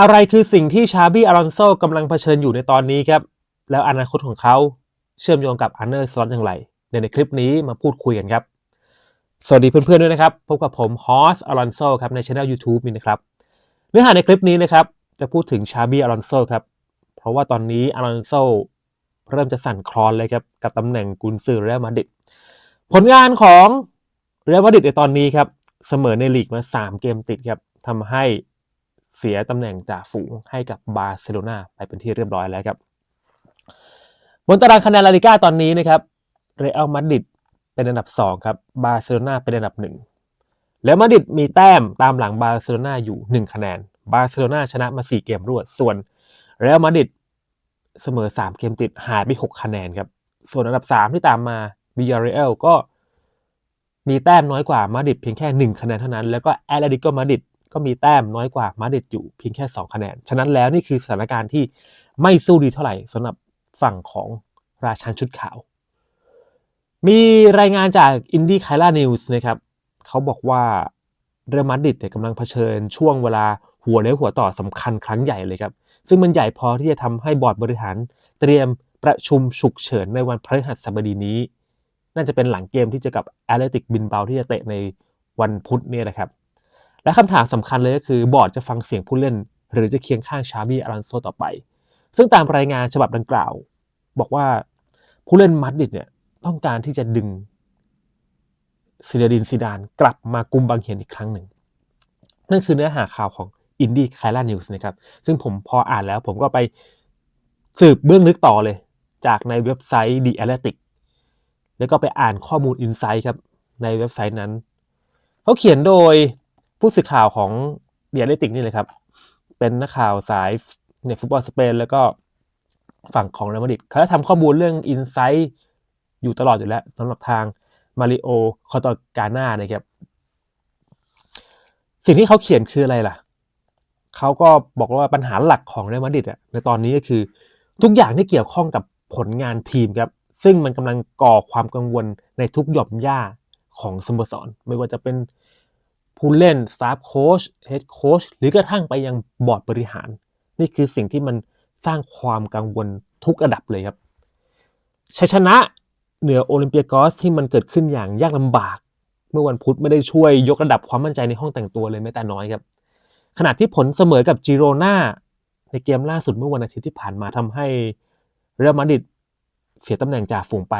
อะไรคือสิ่งที่ชาบี้อารอนโซกำลังเผชิญอยู่ในตอนนี้ครับ แล้วอนาคตของเขาเชื่อมโยงกับอันเนอร์สลอตอย่างไรในในคลิปนี้มาพูดคุยกันครับ สวัสดีเพื่อนๆด้วยนะครับ พบกับผมฮอสอารอนโซครับในช่อง YouTube นี่นะครับ เนื้อหาในคลิปนี้นะครับ จะพูดถึงชาบี้อารอนโซครับ เพราะว่าตอนนี้อารอนโซเริ่มจะสั่นคลอนเลยครับกับตำแหน่งกุนซือเรอัลมาดริดผลงานของเรอัลมาดริดในตอนนี้ครับเสมอในลีกมา 3 เกมติดครับทำให้ เสียตำแหน่งจ่าฝูงให้กับบาร์เซโลนาไปเป็นที่เรียบร้อยแล้วครับ บนตารางคะแนนลาลิก้าตอนนี้นะครับเรอัลมาดริดเป็นอันดับ 2 ครับ บาร์เซโลนาเป็นอันดับ 1 แล้วมาดริดมีแต้มตามหลังบาร์เซโลนาอยู่ 1 คะแนน บาร์เซโลนาชนะมา 4 เกมรวด ส่วนเรอัลมาดริดเสมอ 3 เกมติดหายไป 6 คะแนนครับ ส่วนอันดับ 3 ที่ตามมาบิยาเรอัลก็มีแต้มน้อยกว่ามาดริดเพียงแค่ 1 คะแนนเท่านั้น แล้วก็แอตเลติโกมาดริด ก็มีแต้มน้อยกว่ามาดริดอยู่เพียงแค่ 2 คะแนน ฉะนั้นแล้วนี่คือสถานการณ์ที่ไม่สู้ดีเท่าไหร่สำหรับฝั่งของราชันชุดขาว มีรายงานจากอินดี้ไคล่านิวส์นะครับเขาบอกว่าเรอัลมาดริดเนี่ยกำลังเผชิญช่วงเวลาหัวเลี้ยวหัวต่อสำคัญครั้งใหญ่เลยครับ ซึ่งมันใหญ่พอที่จะทำให้บอร์ดบริหารเตรียมประชุมฉุกเฉินในวันพฤหัสบดีนี้ น่าจะเป็นหลังเกมที่จะกับแอตเลติกบินเบาที่จะเตะในวันพุธนี่ยนะครับ และคำถามสำคัญเลยก็คือบอร์ดจะฟังเสียงผู้เล่น หรือจะเคียงข้างชาบีอารันโซต่อไป ซึ่งตามรายงานฉบับดังกล่าว บอกว่าผู้เล่นมาดริดเนี่ยต้องการที่จะดึงซินดินซิดานกลับมากุมบางเหียนอีกครั้งหนึ่ง นั่นคือเนื้อหาข่าวของอินดี้ไคล่านิวส์นะครับ ซึ่งผมพออ่านแล้วผมก็ไปสืบเบื้องลึกต่อเลย จากในเว็บไซต์ The Athletic แล้วก็ไปอ่านข้อมูลอินไซต์ครับ ในเว็บไซต์นั้น เขาเขียนโดย ผู้สื่อข่าวของ The Athletic นี่เลยครับ เป็นนักข่าวสายเนี่ยฟุตบอลสเปนแล้วก็ฝั่งของเรอัลมาดริดเขาจะทำข้อมูลเรื่องอินไซต์อยู่ตลอดอยู่แล้วสำหรับทางมาริโอคอตกาน่านะครับ สิ่งที่เขาเขียนคืออะไรล่ะ เขาก็บอกว่าปัญหาหลักของเรอัลมาดริดอะในตอนนี้ก็คือ ทุกอย่างที่เกี่ยวข้องกับผลงานทีมครับ ซึ่งมันกำลังก่อความกังวลในทุกหย่อมย่าของสโมสร ไม่ว่าจะเป็น ผู้เล่นสตาฟโค้ชเฮดโค้ชหรือกระทั่งไปยังบอร์ดบริหาร นี่คือสิ่งที่มันสร้างความกังวลทุกระดับเลยครับชัยชนะเหนือโอลิมเปียกอสที่มันเกิดขึ้นอย่างยากลำบาก เมื่อวันพุธไม่ได้ช่วยยกระดับความมั่นใจในห้องแต่งตัวเลยแม้แต่น้อยครับ ขณะที่ผลเสมอกับจิโรนาในเกมล่าสุดเมื่อวันอาทิตย์ที่ผ่านมาทำให้เรอัลมาดริดเสียตำแหน่งจ่าฝูงไป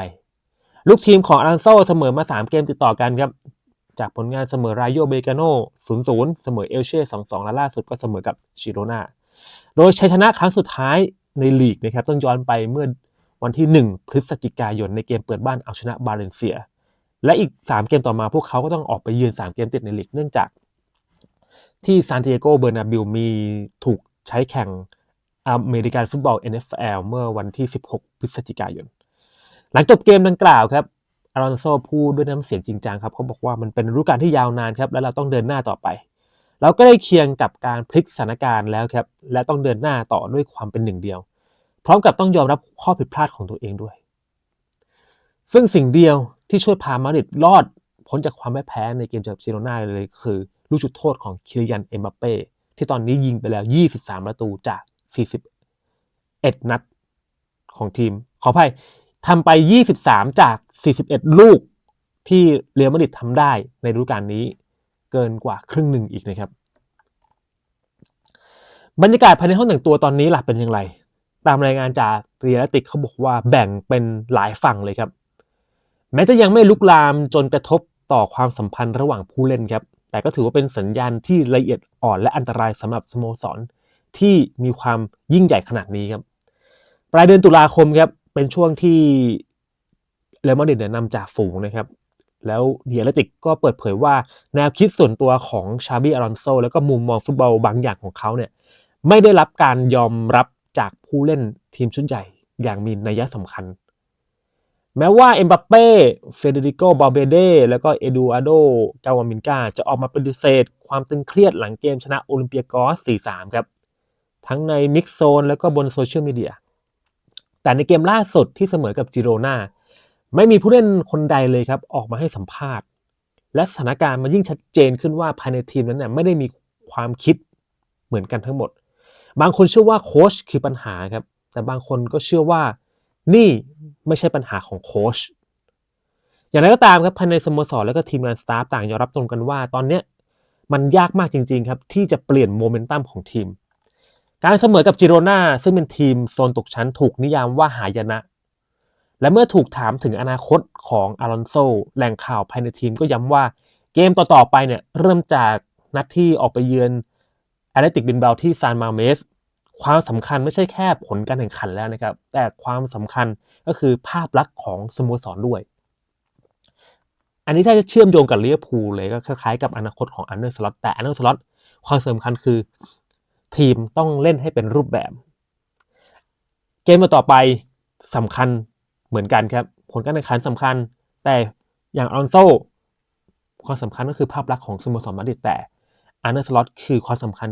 ลูกทีมของอารันโซเสมอมา 3 เกมติดต่อกันครับ จากผลงานเสมอรายโยเบกาโน่0-0เสมอเอลเช่2-2และล่าสุดก็เสมอกับจิโรนาโดยชัยชนะครั้งสุดท้ายในลีกนะครับต้องย้อนไปเมื่อวันที่ 1 พฤศจิกายนในเกมเปิดบ้านเอาชนะบาเลนเซีย และอีก 3 เกมต่อมาพวกเขาก็ต้องออกไปยืน 3 เกมติดในลีกเนื่องจาก ที่ซานติเอโกเบอร์นาบิลมีถูกใช้แข่งอเมริกันฟุตบอล NFL เมื่อวันที่ 16 พฤศจิกายน หลังจบเกมดังกล่าวครับ อารอนโซพูดด้วยน้ำเสียงจริงจังครับเขาบอกว่ามันเป็นฤดูกาลที่ยาวนานครับ และเราต้องเดินหน้าต่อไป เราก็ได้เคียงกับการพลิกสถานการณ์แล้วครับ และต้องเดินหน้าต่อด้วยความเป็นหนึ่งเดียว พร้อมกับต้องยอมรับข้อผิดพลาดของตัวเองด้วย ซึ่งสิ่งเดียวที่ช่วยพามาดริดรอดพ้นจากความแพ้ในเกมจากเชโรนาเลยคือลูกจุดโทษของคิริยันเอ็มบัปเป้ที่ตอนนี้ยิงไปแล้ว 23 ประตูจาก 41 นัดของทีม ขออภัยทำไป 23 จาก 41 ลูกที่เรอัลมาดริดทำได้ในฤดูกาลนี้เกินกว่าครึ่งหนึ่งอีกนะครับ บรรยากาศภายในห้องแต่งตัวตอนนี้ล่ะเป็นอย่างไร ตามรายงานจากเรียลติกเขาบอกว่าแบ่งเป็นหลายฝั่งเลยครับ แม้จะยังไม่ลุกลามจนกระทบต่อความสัมพันธ์ระหว่างผู้เล่นครับ แต่ก็ถือว่าเป็นสัญญาณที่ละเอียดอ่อนและอันตรายสำหรับสโมสรที่มีความยิ่งใหญ่ขนาดนี้ครับ ปลายเดือนตุลาคมครับเป็นช่วงที่ เรอัลมาดริดนำจากฝูงนะครับ แล้วเดียร์ติกก็เปิดเผยว่าแนวคิดส่วนตัวของชาบีอารอนโซแล้วก็มุมมองฟุตบอลบางอย่างของเขาเนี่ยไม่ได้รับการยอมรับจากผู้เล่นทีมชุดใหญ่อย่างมีนัยสำคัญ แม้ว่าเอ็มบัปเป้เฟเดริโกบาเบเดแล้วก็เอดูอาโดกาวามินกาจะออกมาปฏิเสธความตึงเครียดหลังเกมชนะโอลิมเปียกอส 4-3 ครับ ทั้งในมิกโซนแล้วก็บนโซเชียลมีเดียแต่ในเกมล่าสุดที่เสมอกับจิโรนา ไม่มีผู้เล่นคนใดเลยครับออกมาให้สัมภาษณ์ และสถานการณ์มันยิ่งชัดเจนขึ้นว่าภายในทีมนั้นเนี่ยไม่ได้มีความคิดเหมือนกันทั้งหมด บางคนเชื่อว่าโค้ชคือปัญหาครับ แต่บางคนก็เชื่อว่านี่ไม่ใช่ปัญหาของโค้ชอย่างไรก็ตามครับภายในสโมสรแล้วก็ทีมงานสตาฟต่างยอมรับตรงกันว่าตอนเนี้ยมันยากมากจริง ๆ ครับ ที่จะเปลี่ยนโมเมนตัมของทีม การเสมอกับจิโรนาซึ่งเป็นทีมโซนตกชั้นถูกนิยามว่าหายนะ และเมื่อถูกถามถึงอนาคตของอารอนโซแหล่งข่าวภายในทีมก็ย้ำว่าเกมต่อ ๆ ไปเนี่ยเริ่มจากนัดที่ออกไปเยือนแอตเลติกบินเบลที่ซานมาเมสความสำคัญไม่ใช่แค่ผลการแข่งขันแล้วนะครับ แต่ความสำคัญก็คือภาพลักษณ์ของสโมสรด้วย อันนี้ถ้าจะเชื่อมโยงกับเวอร์พูเลยก็คล้ายๆกับอนาคตของอันเดอร์สล็อตแต่อันเดอร์สล็อตความสำคัญคือทีมต้องเล่นให้เป็นรูปแบบ เกมต่อไปสำคัญ เหมือนกันครับ ผลการแข่งขันสำคัญ แต่อย่างออนโซความสำคัญก็คือภาพลักษณ์ของสโมสรมาดริดแต่อันเดอร์สล็อตคือความสำคัญ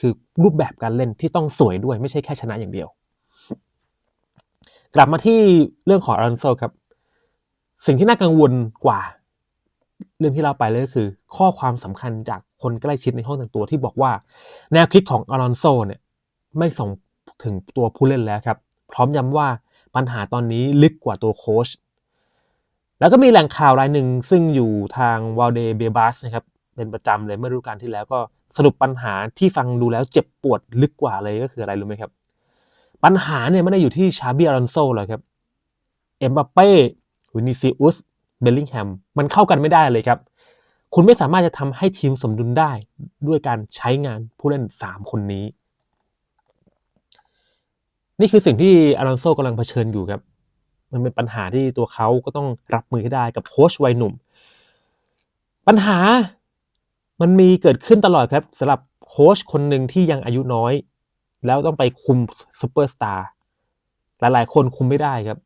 คือรูปแบบการเล่นที่ต้องสวยด้วยไม่ใช่แค่ชนะอย่างเดียว กลับมาที่เรื่องของออนโซครับ สิ่งที่น่ากังวลกว่า เรื่องที่เราไปเลยก็คือ ข้อความสำคัญจากคนใกล้ชิดในห้องแต่งตัวที่บอกว่า แนวคิดของอารอนโซเนี่ยไม่ส่งถึงตัวผู้เล่นแล้วครับ พร้อมย้ำว่า ปัญหาตอนนี้ลึกกว่าตัวโค้ชแล้วก็มีแหล่งข่าวรายหนึ่งซึ่งอยู่ทางวาลเดเบบัสนะครับเป็นประจำเลยเมื่อฤดูกาลที่แล้วก็สรุปปัญหาที่ฟังดูแล้วเจ็บปวดลึกกว่าเลยก็คืออะไรรู้ไหมครับ ปัญหาเนี่ยไม่ได้อยู่ที่ชาบิอารอนโซหรอกครับเอ็มบัปเป้วินิซิอุสเบลลิงแฮมมันเข้ากันไม่ได้เลยครับ คุณไม่สามารถจะทำให้ทีมสมดุลได้ด้วยการใช้งานผู้เล่น 3 คนนี้ นี่คือสิ่งที่อารอนโซกำลังเผชิญอยู่ครับ มันเป็นปัญหาที่ตัวเขาก็ต้องรับมือให้ได้กับโค้ชวัยหนุ่ม ปัญหามันมีเกิดขึ้นตลอดครับสำหรับโค้ชคนหนึ่งที่ยังอายุน้อย แล้วต้องไปคุมซูเปอร์สตาร์หลายๆ คนคุมไม่ได้ครับ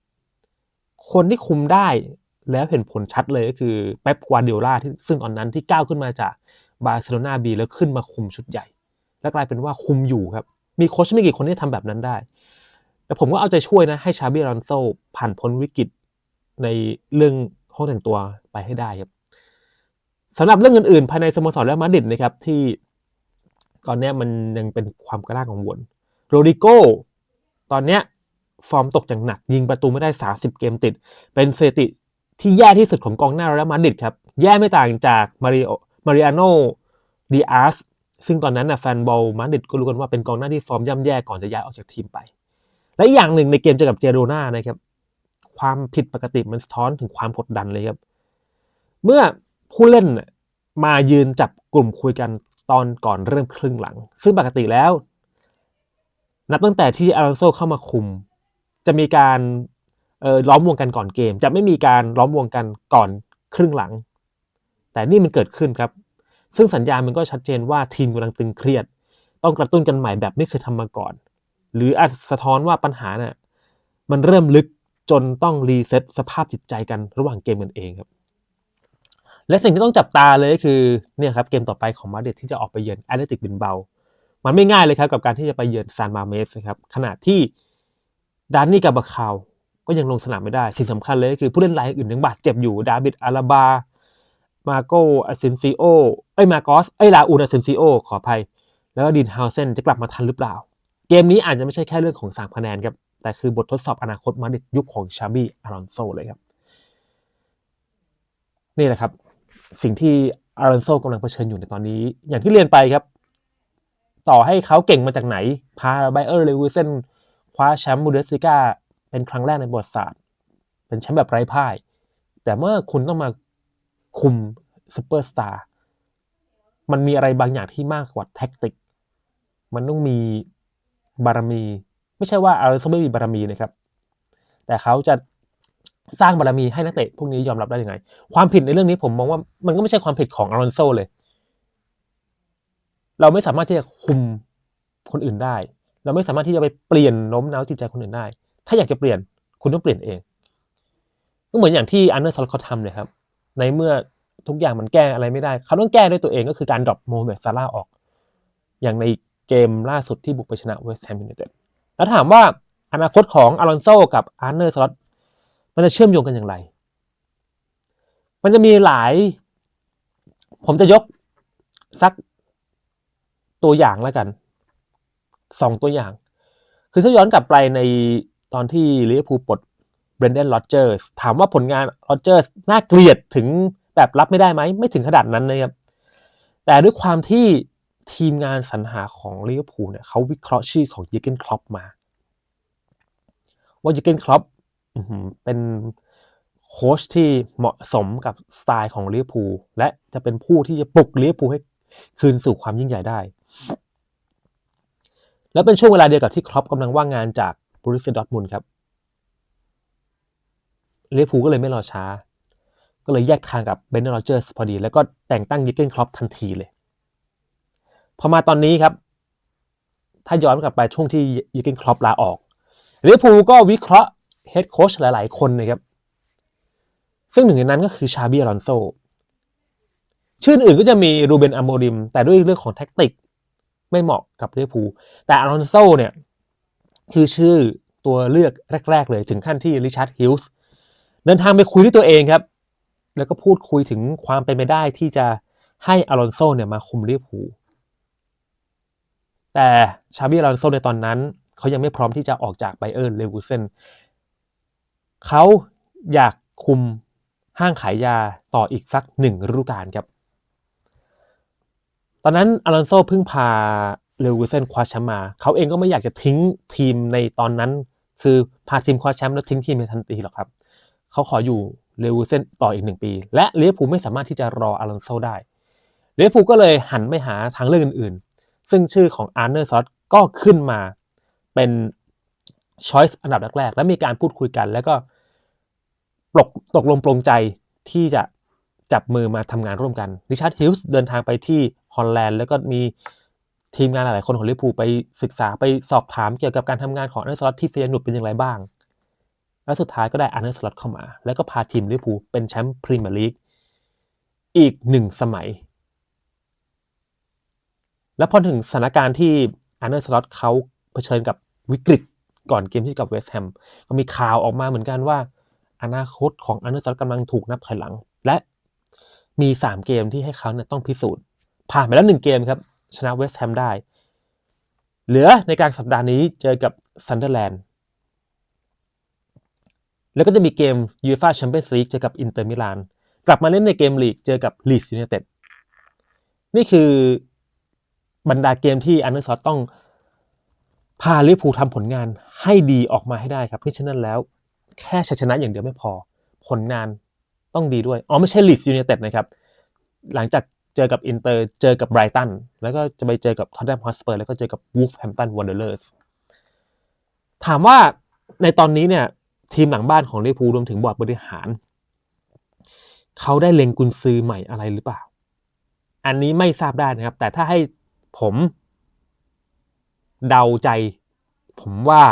คนที่คุมได้แล้วเห็นผลชัดเลยก็คือเป๊ปกวาร์ดิโอลาที่ซึ่งตอนนั้นที่ก้าวขึ้นมาจากบาร์เซโลนาบีแล้วขึ้นมาคุมชุดใหญ่ แล้วกลายเป็นว่าคุมอยู่ครับ มีโค้ชไม่กี่คนที่ทำแบบนั้นได้ แต่ผมก็เอาใจช่วยนะ ให้ชาบิอรอนโซผ่านพ้นวิกฤตในเรื่องห้องแต่งตัวไปให้ได้ครับสำหรับเรื่องอื่นๆ ภายในสโมสรและมาดริดนะครับที่ตอนนี้มันยังเป็นความกระด้างกังวลโรดิโกตอนเนี้ยฟอร์มตกอย่างหนัก ยิงประตูไม่ได้ 30 เกมติด เป็นสถิติที่แย่ที่สุดของกองหน้าแล้วมาดริดครับ แย่ไม่ต่างจากมาริโอมาริอาโนดีอาสซึ่งตอนนั้นนะแฟนบอลมาดริดก็รู้กันว่าเป็นกองหน้าที่ฟอร์มย่ำแย่ก่อนจะย้ายออกจากทีมไป และอย่างหนึ่งในเกมเจอกับเจโรนานะครับ ความผิดปกติมันสะท้อนถึงความกดดันเลยครับ เมื่อผู้เล่นมายืนจับกลุ่มคุยกันตอนก่อนเริ่มครึ่งหลัง ซึ่งปกติแล้ว นับตั้งแต่ที่อารอนโซเข้ามาคุม จะมีการออล้อมวงกันก่อนเกม จะไม่มีการล้อมวงกันก่อนครึ่งหลัง แต่นี่มันเกิดขึ้นครับ ซึ่งสัญญาณมันก็ชัดเจนว่าทีมกำลังตึงเครียด ต้องกระตุ้นกันใหม่แบบไม่เคยทำมาก่อน หรืออาจสะท้อนว่าปัญหาน่ะมันเริ่มลึกจนต้องรีเซ็ตสภาพจิตใจกันระหว่างเกมกันเองครับ และสิ่งที่ต้องจับตาเลยก็คือเนี่ยครับเกมต่อไปของมาเดริดที่จะออกไปเยือนแอตเลติกบินเบา มันไม่ง่ายเลยครับกับการที่จะไปเยือนซานมาเมสนะครับขณะที่ดานนี่กับบาคาวก็ยังลงสนามไม่ได้ สิ่งสำคัญเลยก็คือผู้เล่นรายอื่นยังบาดเจ็บอยู่ดาบิดอาราบา มาโกอาเซนซิโอเอ้ยมาโกสเอ้ยลาอูนอาเซนซิโอขออภัย แล้วก็ดินฮาวเซนจะกลับมาทันหรือเปล่า เกมนี้อาจจะไม่ใช่แค่เรื่องของสามคะแนนครับ แต่คือบททดสอบอนาคตมาดริดยุคของชาบีอารอนโซเลยครับ นี่แหละครับ สิ่งที่อารอนโซกำลังเผชิญอยู่ในตอนนี้ อย่างที่เรียนไปครับ ต่อให้เขาเก่งมาจากไหน พาไบเออร์เลวิเซนคว้าแชมป์บูเดสลิก้าเป็นครั้งแรกในประวัติศาสตร์ เป็นแชมป์แบบไร้พ่าย แต่เมื่อคุณต้องมาคุมซูเปอร์สตาร์มันมีอะไรบางอย่างที่มากกว่าแท็กติก มันต้องมี บารมี ไม่ใช่ว่าอาร์เซไม่มีบารมีนะครับ แต่เขาจะสร้างบารมีให้นักเตะพวกนี้ยอมรับได้ยังไง ความผิดในเรื่องนี้ผมมองว่ามันก็ไม่ใช่ความผิดของอารอนโซเลย เราไม่สามารถที่จะคุมคนอื่นได้ เราไม่สามารถที่จะไปเปลี่ยนโน้มน้าวจิตใจคนอื่นได้ ถ้าอยากจะเปลี่ยนคุณต้องเปลี่ยนเอง ก็เหมือนอย่างที่อันเดอร์ซอลเขาทำเลยครับ ในเมื่อทุกอย่างมันแก้อะไรไม่ได้ เขาต้องแก้ด้วยตัวเองก็คือการดรอปโมฮัมเหม็ดซาร่าออก อย่างใน เกมล่าสุดที่บุกไปชนะเวสต์แฮมยูไนเต็ดแล้วถามว่าอนาคตของอารอนโซกับอาร์เนอร์สล็อตมันจะเชื่อมโยงกันอย่างไร มันจะมีหลาย ผมจะยกสักตัวอย่างแล้วกันสองตัวอย่าง คือถ้าย้อนกลับไปในตอนที่ลิเวอร์พูลปลดเบรนเดนโรเจอร์สถามว่าผลงานโรเจอร์สน่าเกลียดถึงแบบรับไม่ได้ไหม ไม่ถึงขนาดนั้นนะครับ แต่ด้วยความที่ ทีมงานสรรหาของลิเวอร์พูลเนี่ยเขาวิเคราะห์ชื่อของเยเกนคลอปมา ว่าเยเกนคลอปเป็นโค้ชที่เหมาะสมกับสไตล์ของลิเวอร์พูลและจะเป็นผู้ที่จะปลุกลิเวอร์พูลให้คืนสู่ความยิ่งใหญ่ได้ แล้วเป็นช่วงเวลาเดียวกับที่ครอปกำลังว่างงานจากบรูเซดอร์ทมุนครับลิเวอร์พูลก็เลยไม่รอช้า ก็เลยแยกทางกับเบนเนอร์โรเจอร์สพอดี แล้วก็แต่งตั้งยิเกนครอปทันทีเลย พอมาตอนนี้ครับ ถ้าย้อนกลับไปช่วงที่ยิเกนครอปลาออกลิเวอร์พูลก็วิเคราะห์เฮดโค้ชหลาย ๆ คนนะครับ ซึ่งหนึ่งในนั้นก็คือชาบีอลอนโซชื่ออื่นก็จะมีรูเบนอโมริม แต่ด้วยเรื่องของแท็กติก ไม่เหมาะกับลิเวอร์พูลแต่อลอนโซเนี่ยคือชื่อตัวเลือกแรก ๆ เลยถึงขั้นที่ริชาร์ดฮิลส์เดินทางไปคุยด้วยตัวเองครับ แล้วก็พูดคุยถึงความเป็นไปได้ที่จะให้อลอนโซเนี่ยมาคุมลิเวอร์พูล แต่ชาบีอลอนโซในตอนนั้น เขายังไม่พร้อมที่จะออกจากไบเออร์เลวูเซนเขาอยากคุมห้างขายยาต่ออีกสักหนึ่งฤดูกาลครับ ตอนนั้นอลอนโซเพิ่งพาเลวูเซนคว้าแชมป์มา เขาเองก็ไม่อยากจะทิ้งทีมในตอนนั้น คือพาทีมคว้าแชมป์แล้วทิ้งทีมในทันทีหรอกครับ เขาขออยู่เลวูเซนต่ออีกหนึ่งปี และลิเวอร์พูไม่สามารถที่จะรออลอนโซได้ลิเวอร์พูก็เลยหันไปหาทางเลือกอื่นๆ ซึ่งชื่อของอาร์เนอร์ซอตก็ขึ้นมาเป็นช้อยส์อันดับแรกๆ และมีการพูดคุยกัน แล้วก็ปลกตกลงปลงใจที่จะจับมือมาทำงานร่วมกันริชาร์ดฮิลส์เดินทางไปที่ฮอลแลนด์ แล้วก็มีทีมงานหลายๆคนของลิเวอร์พูลไปศึกษาไปสอบถามเกี่ยวกับการทำงานของอาร์เนอร์สล็อตที่เฟียนุดเป็นอย่างไรบ้าง และสุดท้ายก็ได้อาร์เนอร์สล็อตเข้ามา แล้วก็พาทีมลิเวอร์พูลเป็นแชมป์พรีเมียร์ลีกอีกหนึ่งสมัย และพอถึงสถานการณ์ที่อาร์เนอร์สล็อตเขาเผชิญกับวิกฤตก่อนเกมที่กับเวสต์แฮมก็มีข่าวออกมาเหมือนกันว่า อนาคตของอาร์เนอร์สล็อตกำลังถูกนับถอยหลัง และมีสามเกมที่ให้เขาเนี่ยต้องพิสูจน์ ผ่านไปแล้วหนึ่งเกมครับ ชนะเวสต์แฮมได้ เหลือในการสัปดาห์นี้เจอกับซันเดอร์แลนด์แล้วก็จะมีเกมยูฟ่าแชมเปี้ยนส์ลีกเจอกับอินเตอร์มิลานกลับมาเล่นในเกมลีกเจอกับลีดส์ยูไนเต็ดนี่คือ บรรดาเกมที่อันเดอร์ซอตต้องพาลิเวอร์พูลทำผลงานให้ดีออกมาให้ได้ครับไม่เช่นนั้นแล้ว แค่ชัยชนะอย่างเดียวไม่พอ ผลงานต้องดีด้วย อ๋อ ไม่ใช่ลีดส์ยูไนเต็ดนะครับ หลังจากเจอกับอินเตอร์เจอกับไบรตันแล้วก็จะไปเจอกับทอตแนมฮอสเปอร์แล้วก็เจอกับวูฟแฮมตันวันเดอร์เลอร์สถามว่าในตอนนี้เนี่ย ทีมหลังบ้านของลิเวอร์พูลรวมถึงบอร์ดบริหาร เขาได้เล็งกุนซือใหม่อะไรหรือเปล่า อันนี้ไม่ทราบได้นะครับ แต่ถ้าให้ ผมเดาใจ ผมว่า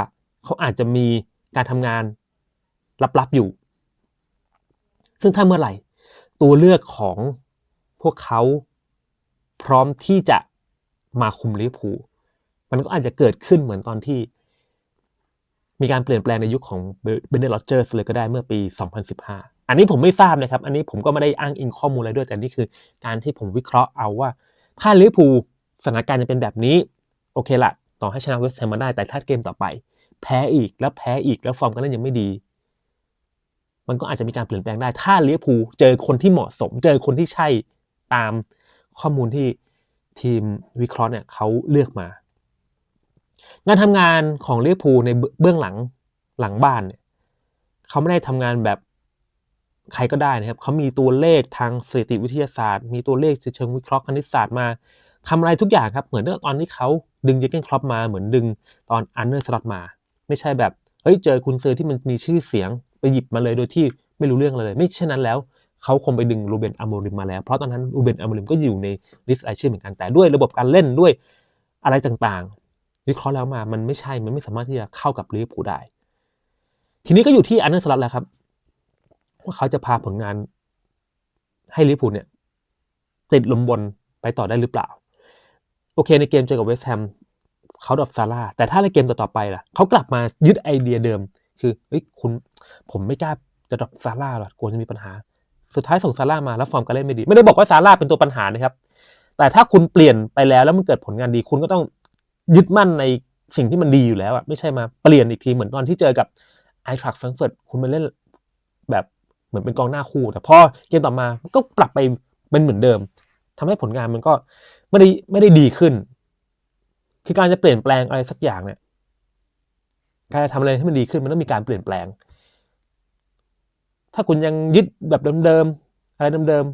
เขาอาจจะมีการทำงานลับๆอยู่ ซึ่งถ้าเมื่อไหร่ ตัวเลือกของพวกเขาพร้อมที่จะมาคุมลิเวอร์พูลมันก็อาจจะเกิดขึ้นเหมือนตอนที่ มีการเปลี่ยนแปลงในยุคของเบนเดอร์โรเจอร์สเลยก็ได้เมื่อปี 2015 อันนี้ผมไม่ทราบนะครับ อันนี้ผมก็ไม่ได้อ้างอิงข้อมูลอะไรด้วย แต่นี่คือการที่ผมวิเคราะห์เอาว่า ถ้าลิเวอร์พูล สถานการณ์จะเป็นแบบนี้ โอเคละต่อให้ชนะเวสต์แฮมมาได้แต่ถ้าเกมต่อไป แพ้อีกแล้วแพ้อีกแล้วฟอร์มการเล่นยังไม่ดี มันก็อาจจะมีการเปลี่ยนแปลงได้ ถ้าลิเวอร์พูเจอคนที่เหมาะสม เจอคนที่ใช่ตามข้อมูลที่ทีมวิเคราะห์เนี่ยเขาเลือกมา งานทำงานของลิเวอร์พูในเบื้องหลังหลังบ้านเนี่ยเขาไม่ได้ทำงานแบบใครก็ได้นะครับเขามีตัวเลขทางสถิติวิทยาศาสตร์ มีตัวเลขเชิงวิเคราะห์คณิตศาสตร์มา ทำอะไรทุกอย่างครับ เหมือนเนื้อตอนที่เขาดึงเจเกนครอปมาเหมือนดึงตอนอันเนอร์สลัดมา ไม่ใช่แบบเฮ้ยเจอคุณเซอร์ที่มันมีชื่อเสียงไปหยิบมาเลยโดยที่ไม่รู้เรื่องเลย ไม่เช่นนั้นแล้วเขาคงไปดึงรูเบนอโมริมมาแล้วเพราะตอนนั้นรูเบนอโมริมก็อยู่ในลิสต์รายชื่อเหมือนกันแต่ด้วยระบบการเล่นด้วยอะไรต่างๆ วิเคราะห์แล้วมามันไม่ใช่มันไม่สามารถที่จะเข้ากับลิเวอร์พูลได้ ทีนี้ก็อยู่ที่อันเนอร์สลัดแล้วครับว่าเขาจะพาผลงานให้ลิเวอร์พูลเนี่ยติดลมบนไปต่อได้หรือเปล่า โอเคในเกมเจอกับเวสต์แฮมเขาดรอปซาร่าแต่ถ้าในเกมต่อๆไปล่ะเขากลับมายึดไอเดียเดิม คือเฮ้ยคุณผมไม่กล้าจะดรอปซาร่าหรอกกลัวจะมีปัญหา สุดท้ายส่งซาร่ามาแล้วฟอร์มการเล่นไม่ดี ไม่ได้บอกว่าซาร่าเป็นตัวปัญหานะครับ แต่ถ้าคุณเปลี่ยนไปแล้วแล้วมันเกิดผลงานดี คุณก็ต้องยึดมั่นในสิ่งที่มันดีอยู่แล้วอะไม่ใช่มาเปลี่ยนอีกทีเหมือนตอนที่เจอกับไอทรัคแฟรงเฟิร์ตคุณมาเล่นแบบเหมือนเป็นกองหน้าคู่ แต่พอเกมต่อมาก็กลับไปเป็นเหมือนเดิม ทำให้ผลงานมันก็ไม่ได้ไม่ได้ดีขึ้น คือการจะเปลี่ยนแปลงอะไรสักอย่างเนี่ยการจะทำอะไรให้มันดีขึ้นมันต้องมีการเปลี่ยนแปลง ถ้าคุณยังยึดแบบเดิมๆอะไรเดิม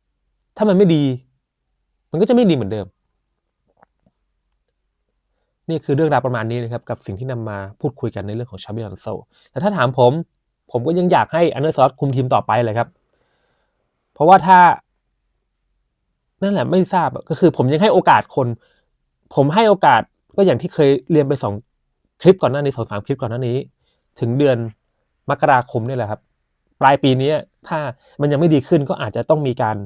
ๆถ้ามันไม่ดี มันก็จะไม่ดีเหมือนเดิม นี่คือเรื่องราวประมาณนี้นะครับ กับสิ่งที่นำมาพูดคุยกันในเรื่องของชาบิลอนโซแต่ถ้าถามผม ผมก็ยังอยากให้อันเดอร์ซอสคุมทีมต่อไปเลยครับ เพราะว่าถ้า นั่นแหละไม่ทราบก็คือ ผมยังให้โอกาสคน ผมให้โอกาสก็อย่างที่เคยเรียนไปสองคลิปก่อนหน้านี้สองสามคลิปก่อนหน้านี้ ถึงเดือนมกราคมนี่แหละครับ ปลายปีนี้ถ้ามันยังไม่ดีขึ้นก็อาจจะต้องมีการ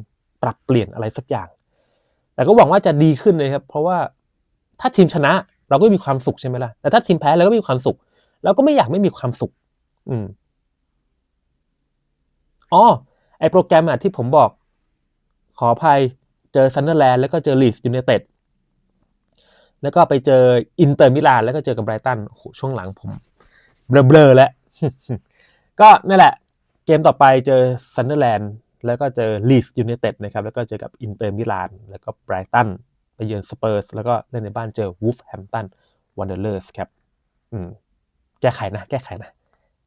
ปรับเปลี่ยนอะไรสักอย่าง แต่ก็หวังว่าจะดีขึ้นเลยครับ เพราะว่าถ้าทีมชนะเราก็มีความสุขใช่ไหมล่ะแต่ถ้าทีมแพ้เราก็มีความสุขเราก็ไม่อยากไม่มีความสุข อืมอ๋อไอโปรแกรมอะที่ผมบอก ขออภัย เจอซันเดอร์แลนด์แล้วก็เจอลีสยูไนเต็ดแล้วก็ไปเจออินเตอร์มิลานแล้วก็เจอกับไบรตันโอ้โหช่วงหลังผมเบลอๆแล้ว ก็นั่นแหละ เกมต่อไปเจอซันเดอร์แลนด์แล้วก็เจอลีสยูไนเต็ดนะครับแล้วก็เจอกับอินเตอร์มิลานแล้วก็ไบรตันไปเยือนสเปอร์สแล้วก็เล่นในบ้านเจอวูฟแฮมตันวันเดอร์เลอร์สครับอืมแก้ไขนะ แก้ไขนะ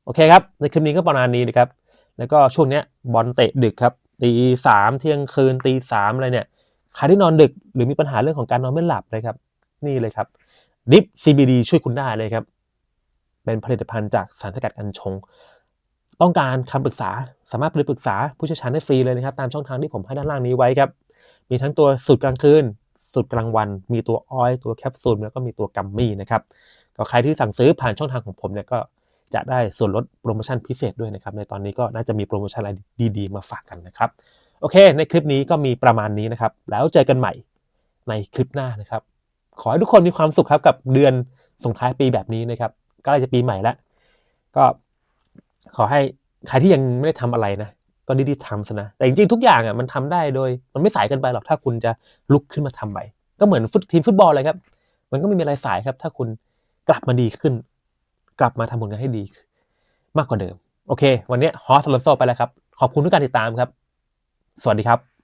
โอเคครับ ในคลิปนี้ก็ประมาณนี้นะครับ แล้วก็ช่วงเนี้ยบอลเตะดึกครับตีสามเที่ยงคืนตีสามอะไรเนี่ย ใครที่นอนดึกหรือมีปัญหาเรื่องของการนอนไม่หลับเลยครับ นี่เลยครับดิฟ CBD ช่วยคุณได้เลยครับ เป็นผลิตภัณฑ์จากสารสกัดกัญชง ต้องการคำปรึกษาสามารถไปปรึกษาผู้เชี่ยวชาญได้ฟรีเลยนะครับ ตามช่องทางที่ผมให้ด้านล่างนี้ไว้ครับ มีทั้งตัวสูตรกลางคืนสูตรกลางวัน มีตัวออยตัวแคปซูลแล้วก็มีตัวกัมมี่นะครับก็ใครที่สั่งซื้อผ่านช่องทางของผมเนี่ยก็จะได้ส่วนลดโปรโมชั่นพิเศษด้วยนะครับ ในตอนนี้ก็น่าจะมีโปรโมชั่นอะไรดีๆ มาฝากกันนะครับ โอเค ในคลิปนี้ก็มีประมาณนี้นะครับ แล้วเจอกันใหม่ในคลิปหน้านะครับ ขอให้ทุกคนมีความสุขครับกับเดือนส่งท้ายปีแบบนี้นะครับก็จะปีใหม่แล้วก็ขอให้ใครที่ยังไม่ได้ทำอะไรนะก็รีบๆทำซะนะแต่จริงๆทุกอย่างอะมันทำได้โดย มันไม่สายเกินไปหรอกถ้าคุณจะลุกขึ้นมาทำใหม่ก็เหมือนฟุตทีมฟุตบอลเลยครับ มันก็ไม่มีอะไรสายครับ ถ้าคุณกลับมาดีขึ้น กลับมาทำผลงานให้ดี มากกว่าเดิม โอเค วันนี้ฮอสลอนโซไปแล้วครับ ขอบคุณทุกการติดตามครับ สวัสดีครับ